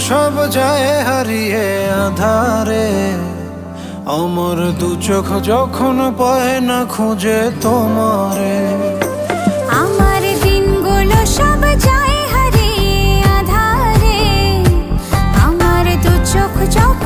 সব যায় হারিয়ে আধারে। অমর দু চোখ যখন পায় না খুঁজে তোমারে। আমার সব হারিয়ে আধারে। আমার দু চোখ